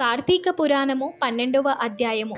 కార్తీక పురాణము పన్నెండవ అధ్యాయము.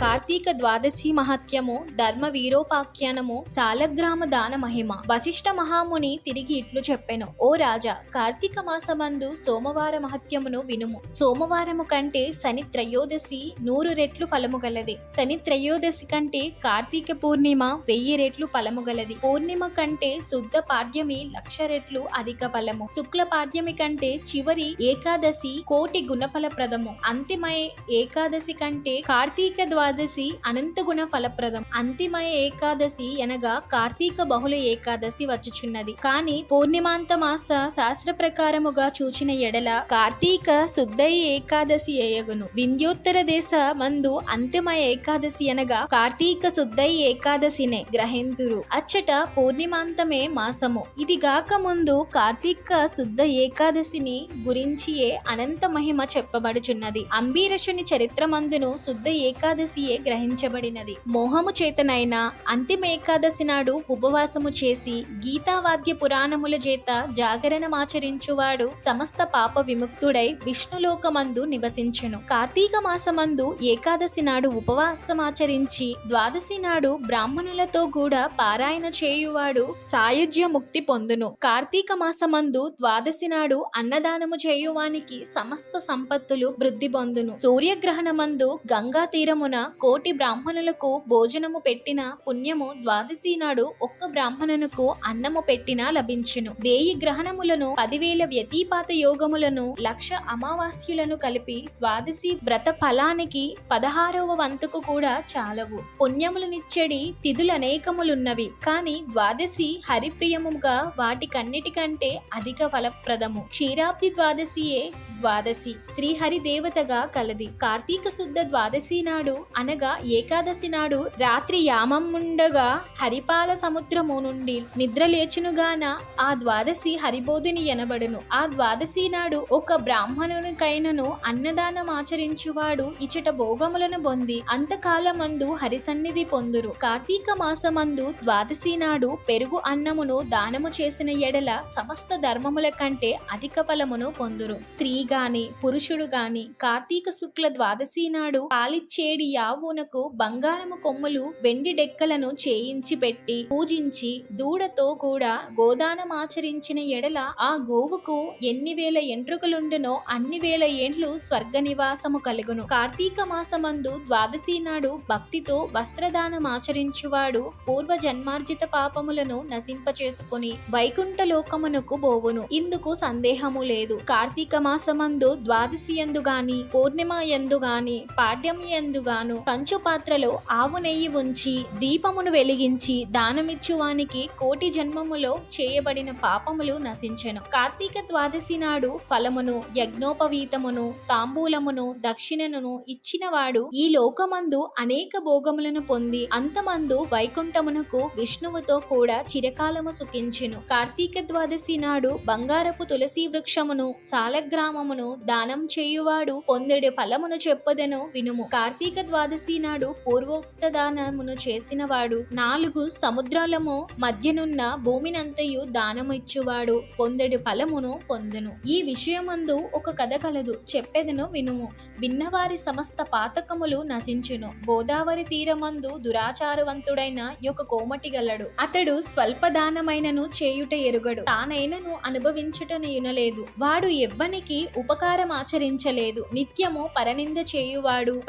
కార్తీక ద్వాదశి మహత్యము ధర్మ వీరోపాఖ్యానము సాలగ్రామ దాన మహిమ వశిష్ఠ మహాముని తిరిగి ఇట్లు చెప్పెను. ఓ రాజా కార్తీక మాసమందు సోమవార మహత్యమును వినుము. సోమవారము కంటే శని త్రయోదశి నూరు రెట్లు ఫలము గలది. శని త్రయోదశి కంటే కార్తీక పూర్ణిమ వెయ్యి రెట్లు ఫలము గలది. పూర్ణిమ కంటే శుద్ధ పాడ్యమి లక్ష రెట్లు అధిక ఫలము. శుక్ల పాడ్యమి కంటే చివరి ఏకాదశి కోటి గుణఫలప్రదము. అంతిమయ ఏకాదశి కంటే కార్తీక ద్వారా అనంత గుణ ఫలప్రదం. అంతిమయ ఏకాదశి అనగా కార్తీక బహుళ ఏకాదశి వచ్చుచున్నది. కాని పూర్ణిమాంత మాస శాస్త్ర ప్రకారముగా చూచిన ఎడల కార్తీక శుద్ధయి ఏకాదశి ఏయగును. వింధ్యోత్తర దేశ మందు అంతిమయ ఏకాదశి అనగా కార్తీక శుద్ధయి ఏకాదశినే గ్రహింతురు అచ్చట పూర్ణిమాంతమే మాసము. ఇది గాక ముందు కార్తీక శుద్ధ ఏకాదశిని గురించియే అనంత మహిమ చెప్పబడుచున్నది. అంబీరషుని చరిత్రమందును శుద్ధ ఏకాదశి చేసియే గ్రహించబడినది. మోహము చేతనైన అంతిమ ఏకాదశి నాడు ఉపవాసము చేసి గీతావాద్య పురాణముల చేత జాగరణమాచరించువాడు సమస్త పాప విముక్తుడై విష్ణులోకమందు నివసించెను. కార్తీక మాసమందు ఏకాదశి నాడు ఉపవాసమాచరించి ద్వాదశి నాడు బ్రాహ్మణులతో కూడా పారాయణ చేయువాడు సాయుధ్య ముక్తి పొందును. కార్తీక మాసమందు ద్వాదశి నాడు అన్నదానము చేయువానికి సమస్త సంపత్తులు వృద్ధి పొందును. సూర్యగ్రహణమందు గంగా తీరమున కోటి బ్రాహ్మణులకు భోజనము పెట్టిన పుణ్యము ద్వాదశి నాడు ఒక్క బ్రాహ్మణునకు అన్నము పెట్టినా లభించును. వేయి గ్రహణములను పదివేల వ్యతిపాత యోగములను లక్ష అమావాస్యులను కలిపి ద్వాదశి వ్రత ఫలానికి పదహారవ వంతుకు కూడా చాలవు. పుణ్యములనిచ్చడి తిథులనేకములున్నవి కాని ద్వాదశి హరిప్రియముగా వాటికన్నిటికంటే అధిక ఫలప్రదము. క్షీరాబ్ది ద్వాదశియే ద్వాదశి. శ్రీహరి దేవతగా కలది. కార్తీక శుద్ధ ద్వాదశి నాడు అనగా ఏకాదశి నాడు రాత్రి యామముండగా హరిపాల సముద్రము నుండి నిద్ర లేచునుగాన ఆ ద్వాదశి హరిబోధిని ఎనబడును. ఆ ద్వాదశి నాడు ఒక బ్రాహ్మణునికైనను అన్నదానం ఆచరించువాడు ఇచట భోగములను పొంది అంతకాలమందు హరిసన్నిధి పొందురు కార్తీక మాసమందు ద్వాదశి నాడు పెరుగు అన్నమును దానము చేసిన ఎడల సమస్త ధర్మముల కంటే అధిక ఫలమును పొందురు స్త్రీ గాని పురుషుడు గాని కార్తీక శుక్ల ద్వాదశి నాడు పాలిచ్చేడి రావునకు బంగారము కొమ్ములు వెండి డెక్కలను చేయించి పెట్టి పూజించి దూడతో కూడా గోదానమాచరించిన ఎడల ఆ గోవుకు ఎన్ని వేల ఎంట్రుకలుండునో అన్ని వేల ఏండ్లు స్వర్గ నివాసము కలుగును. కార్తీక మాసమందు ద్వాదశి నాడు భక్తితో వస్త్రదానం ఆచరించువాడు పూర్వ జన్మార్జిత పాపములను నశింపచేసుకుని వైకుంఠ లోకమునకు బోవును. ఇందుకు సందేహము లేదు. కార్తీక మాసమందు ద్వాదశి ఎందు గాని పూర్ణిమ ఎందు గాని పాడ్యం ఎందు గాను కంచు పాత్రలో ఆవు నెయ్యి ఉంచి దీపమును వెలిగించి దానమిచ్చువానికి కోటి జన్మములో చేయబడిన పాపములు నశించెను. కార్తీక ద్వాదశి నాడు ఫలమును యజ్ఞోపవీతమును తాంబూలమును దక్షిణను ఇచ్చినవాడు ఈ లోకమందు అనేక భోగములను పొంది అంతమందు వైకుంఠమునకు విష్ణువుతో కూడా చిరకాలము సుఖించెను. కార్తీక ద్వాదశి నాడు బంగారపు తులసి వృక్షమును సాలగ్రామమును దానం చేయువాడు పొందెడు ఫలమును చెప్పదను వినుము. కార్తీక ద్వాదశి నాడు పూర్వోక్త దానమును చేసినవాడు. నాలుగు సముద్రాలము మధ్యనున్న భూమినంతయు దానమిచ్చువాడు. పొందెడు ఫలమును పొందును. ఈ విషయమందు ఒక కథ కలదు. చెప్పెదను వినుము. విన్నవారి సమస్త పాతకములు నశించును. గోదావరి తీరమందు దురాచారవంతుడైన యొక్క కోమటి గలడు. అతడు స్వల్ప దానమైనను చేయుట ఎరుగడు. తానైనను అనుభవించుటను యునలేదు వాడు ఎవ్వనికి ఉపకారం ఆచరించలేదు నిత్యము పరనింద చేయువాడు.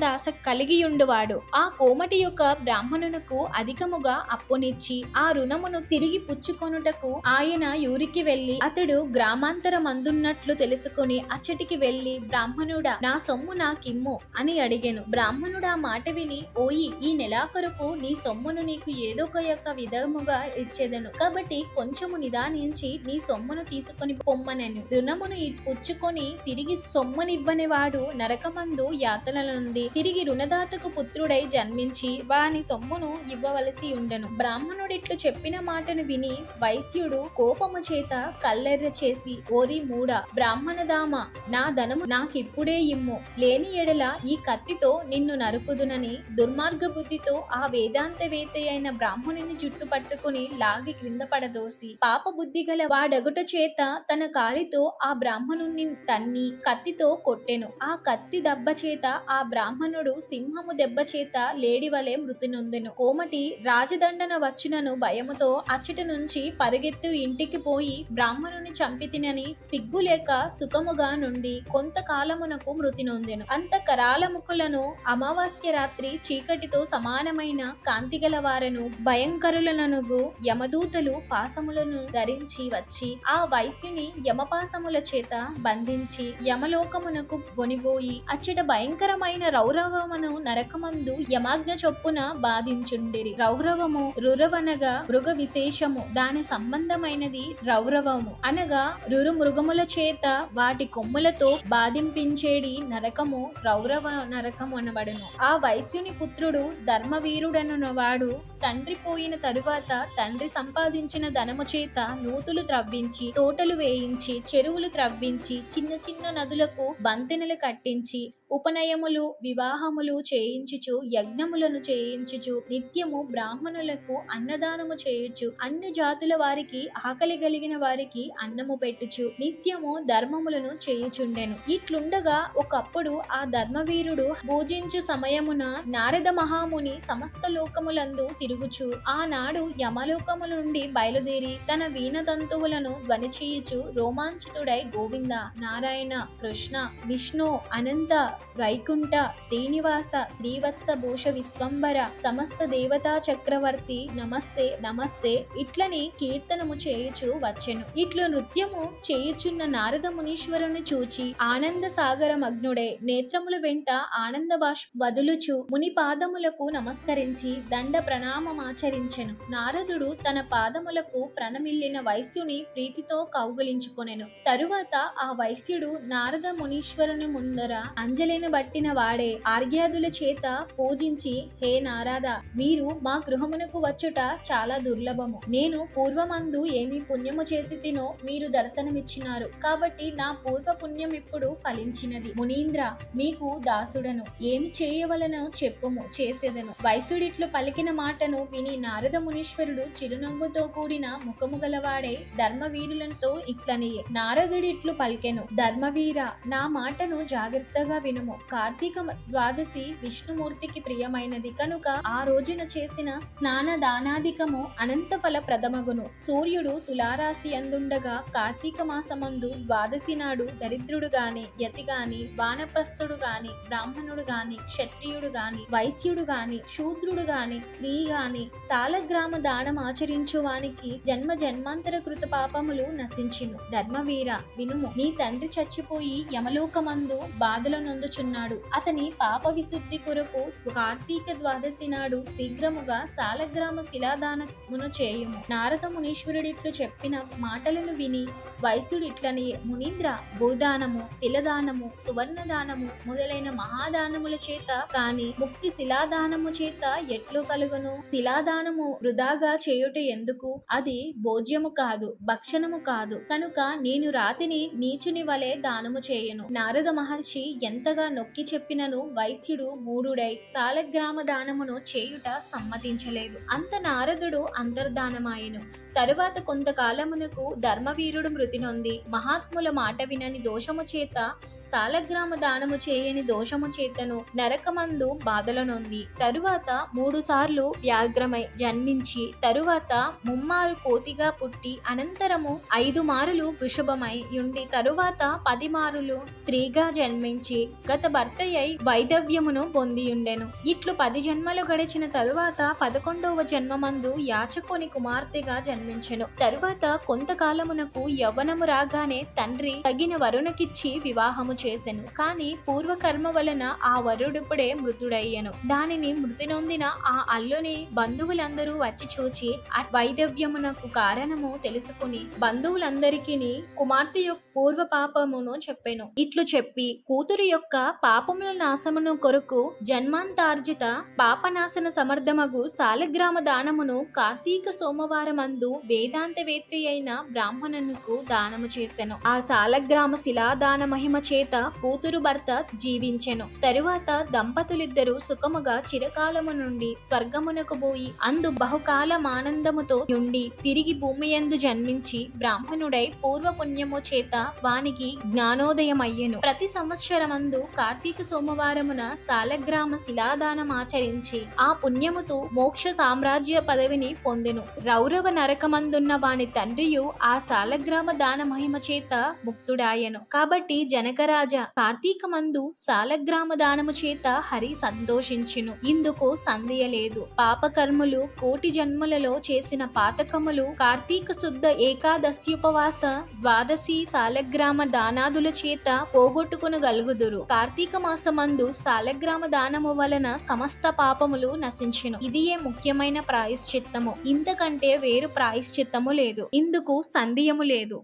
పరద్రవ్యాలందాస కలిగియుండువాడు. ఆ కోమటి యొక్క బ్రాహ్మణునకు అధికముగా అప్పునిచ్చి ఆ రుణమును తిరిగి పుచ్చుకొనుటకు ఆయన యూరికి వెళ్ళి అతడు గ్రామాంతరమందున్నట్లు తెలుసుకుని అచ్చటికి వెళ్ళి బ్రాహ్మణుడా నా సొమ్ము నాకిమ్ము అని అడిగాను. బ్రాహ్మణుడా మాట విని ఓయి ఈ నెలాఖరుకు నీ సొమ్మును నీకు ఏదో ఒక యొక్క విధముగా ఇచ్చేదను. కాబట్టి కొంచెము నిదానించి నీ సొమ్మును తీసుకొని పొమ్మనను. రుణమును పుచ్చుకొని తిరిగి సొమ్మునివ్వని వాడు నరకమందు యాతనలుంది పొంది తిరిగి రుణదాతకు పుత్రుడై జన్మించి వాని సొమ్మును ఇవ్వవలసి ఉండను. బ్రాహ్మణుడిట్లు చెప్పిన మాటను విని వైశ్యుడు కోపము చేత కల్లెర్ర చేసి ఓరి మూడ బ్రాహ్మణదామ నా ధనము నాకిప్పుడే ఇమ్ము. లేని ఎడల ఈ కత్తితో నిన్ను నరుకుదునని దుర్మార్గ బుద్ధితో ఆ వేదాంతవేత్త అయిన బ్రాహ్మణుని జుట్టు పట్టుకుని లాగి క్రింద పడదోసి పాప బుద్ధి గల వాడగుట చేత తన కాలితో ఆ బ్రాహ్మణుని తన్ని కత్తితో కొట్టెను. ఆ కత్తి దెబ్బ చేత ఆ బ్రాహ్మణుడు సింహము దెబ్బ చేత లేడివలే మృతి నొందెను కోమటి రాజదండన వచ్చినను భయముతో అచ్చటి నుంచి పరుగెత్తు ఇంటికి పోయి బ్రాహ్మణుని చంపితినని సిగ్గులేక సుఖముగా నుండి కొంతకాలమునకు మృతి నొందెను అంత కరాలముఖులను అమావాస్య రాత్రి చీకటితో సమానమైన కాంతిగల వారను భయంకరులననుగు యమదూతలు పాసములను ధరించి వచ్చి ఆ వైశ్యుని యమపాసముల చేత బంధించి యమలోకమునకు గొనిపోయి అచ్చట భయంకరమైన రౌరవమును నరకమందు యమాజ్ఞ చొప్పున బాధించుండిరి. రౌరవము రురవనగా మృగ విశేషము దాని సంబంధమైనది రౌరవము. అనగా రురు మృగముల చేత వాటి కొమ్ములతో బాధింపించేడి నరకము రౌరవ నరకము అనబడును. ఆ వైశ్యుని పుత్రుడు ధర్మవీరుడను వాడు తండ్రి పోయిన తరువాత తండ్రి సంపాదించిన ధనము చేత నూతులు త్రవ్వించి తోటలు వేయించి చెరువులు త్రవ్వించి చిన్న చిన్న నదులకు బంతెనలు కట్టించి ఉపనయములు వివాహములు చేయించుచు యజ్ఞములను చేయించుచు నిత్యము బ్రాహ్మణులకు అన్నదానము చేయుచు అన్ని జాతుల వారికి ఆకలి కలిగిన వారికి అన్నము పెట్టుచు నిత్యము ధర్మములను చేయుచుండెను. ఇట్లుండగా ఒకప్పుడు ఆ ధర్మవీరుడు భోజించు సమయమున నారద మహాముని సమస్త లోకములందు తిరుగుచు ఆనాడు యమలోకముల నుండి బయలుదేరి తన వీణ తంతువులను ధ్వనిచేయుచు రోమాంచితుడై గోవింద నారాయణ కృష్ణ విష్ణు అనంత వైకుంఠ శ్రీనివాస శ్రీవత్స భూష విశ్వంబర సమస్త దేవతా చక్రవర్తి నమస్తే నమస్తే ఇట్లని కీర్తనము చేయుచు వచ్చెను. ఇట్లు నృత్యము చేయుచున్న నారద మునీశ్వరుని చూచి ఆనంద సాగర మగ్నుడే నేత్రముల వెంట ఆనంద బాష్ వదులుచు ముని పాదములకు నమస్కరించి దండ ప్రణామమాచరించెను నారదుడు తన పాదములకు ప్రణమిల్లిన వైశ్యుని ప్రీతితో కౌగులించుకొనెను. తరువాత ఆ వైశ్యుడు నారద మునీశ్వరుని ముందర అంజలిని బట్టిన వాడే ఆర్యాదుల చేత పూజించి హే నారాద మీరు మా గృహమునకు వచ్చుట చాలా దుర్లభము. నేను పూర్వమందు ఏమి పుణ్యము చేసి తినో మీరు దర్శనమిచ్చినారు. కాబట్టి నా పూర్వ పుణ్యం ఇప్పుడు ఫలించినది. మునీంద్ర మీకు దాసుడను. ఏమి చేయవలనో చెప్పుము చేసేదను. వైసుడిట్లు పలికిన మాటలను విని నారద మునీశ్వరుడు చిరునవ్వుతో కూడిన ముఖము గలవాడే ధర్మవీరులతో ఇట్లనియే నారదుడిట్లు పలికెను ధర్మవీర నా మాటను జాగ్రత్తగా వినుము. కార్తీక ద్వాదశి విష్ణుమూర్తికి ప్రియమైనది కనుక ఆ రోజున చేసిన స్నాన దానాధికము అనంత ఫల ప్రథమగును సూర్యుడు తులారాశి అందుండగా కార్తీక మాసమందు ద్వాదశి నాడు దరిద్రుడు గాని యతి గాని వానప్రస్థుడు గాని బ్రాహ్మణుడు గాని క్షత్రియుడు గాని వైశ్యుడు గాని శూద్రుడు గాని స్త్రీ గాని సాలగ్రామ దానం ఆచరించు వానికి జన్మ జన్మాంతర కృత పాపములు నశించిను. ధర్మవీర వినుము నీ తండ్రి చచ్చిపోయి యమలోకమందు బాధలు నొందుచున్నాడు. అతని పాప విశుద్ధి కొరకు కార్తీక ద్వాదశి నాడు శీఘ్రముగా సాలగ్రామ శిలాదానమును చేయుము. నారద మునీశ్వరుడిట్లు చెప్పిన మాటలను విని వైశ్యుడు ఇట్లని మునీంద్ర భూదానము తిలదానము సువర్ణదానము మొదలైన మహాదానముల చేత కాని ముక్తి శిలాదానము చేత ఎట్లు కలుగును? శిలాదానము వృధాగా చేయుట ఎందుకు? అది భోజ్యము కాదు భక్షణము కాదు. కనుక నేను రాతిని నీచుని వలె దానము చేయను. నారద మహర్షి ఎంతగా నొక్కి చెప్పినను వైశ్యుడు మూడుడై సాలగ్రామ దానమును చేయుట సమ్మతించలేదు. అంత నారదుడు అంతర్ధానమాయెను. తరువాత కొంతకాలమునకు ధర్మవీరుడు మృతి నొంది మహాత్ముల మాట వినని దోషము చేత సాలగ్రామ దానము చేయని దోషము చేతను నరకమందు బాధలనుంది. తరువాత మూడు సార్లు వ్యాఘ్రమై జన్మించి తరువాత ముమ్మారు కోతిగా పుట్టి అనంతరము ఐదు మారులు వృషభమై ఉండి తరువాత పది మారులు స్త్రీగా జన్మించి గత భర్తయ్యై వైదవ్యమును పొందియుండెను. ఇట్లు పది జన్మలు గడిచిన తరువాత పదకొండవ జన్మమందు యాచకుని కుమార్తెగా జన్మించెను. తరువాత కొంతకాలమునకు యవ్వనము రాగానే తండ్రి తగిన వరుణకిచ్చి వివాహము దానము చేసెను. కానీ పూర్వకర్మ వలన ఆ వరుడిప్పుడే మృతుడయ్యను. దానిని మృతి నొందిన ఆ అల్లుని బంధువులందరూ వచ్చి చూచి వైదవ్యమునకు కారణము తెలుసుకుని బంధువులందరికీ కుమార్తె యొక్క పూర్వ పాపమును చెప్పెను. ఇట్లు చెప్పి కూతురు యొక్క పాపముల నాశమును కొరకు జన్మాంతార్జిత పాపనాశన సమర్థమగు సాలగ్రామ దానమును కార్తీక సోమవారమందు వేదాంతవేత్తి అయిన బ్రాహ్మణునకు దానము చేసెను. ఆ సాలగ్రామ శిలాదాన మహిమ చేత కూతురు భర్త జీవించెను. తరువాత దంపతులిద్దరూ సుఖముగా చిరకాలము నుండి స్వర్గమునకు పోయి అందు బహుకాలమానందముతో నుండి తిరిగి భూమి యందు జన్మించి బ్రాహ్మణుడై పూర్వ పుణ్యము చేత వానికి జ్ఞానోదయమయ్యెను. ప్రతి సంవత్సరమందు కార్తీక సోమవారమున సాలగ్రామ శిలాదానం ఆచరించి ఆ పుణ్యముతో మోక్ష సామ్రాజ్య పదవిని పొందెను. రౌరవ నరకమందున్న వాని తండ్రియు ఆ సాలగ్రామ దాన మహిమ చేత ముక్తుడాయను. కాబట్టి జనకర జనకరాజ కార్తీకమందు సాలగ్రామ దానము చేత హరి సంతోషించును. ఇందుకు సందేయలేదు పాపకర్ములు కోటి జన్మలలో చేసిన పాతకములు కార్తీక శుద్ధ ఏకాదశ్యుపవాస ద్వాదశి సాలగ్రామ దానాదుల చేత పోగొట్టుకునగలుగుదురు కార్తీక మాసమందు సాలగ్రామ దానము వలన సమస్త పాపములు నశించును. ఇదియే ముఖ్యమైన ప్రాయశ్చిత్తము. ఇంతకంటే వేరు ప్రాయశ్చిత్తము లేదు. ఇందుకు సందేయము లేదు.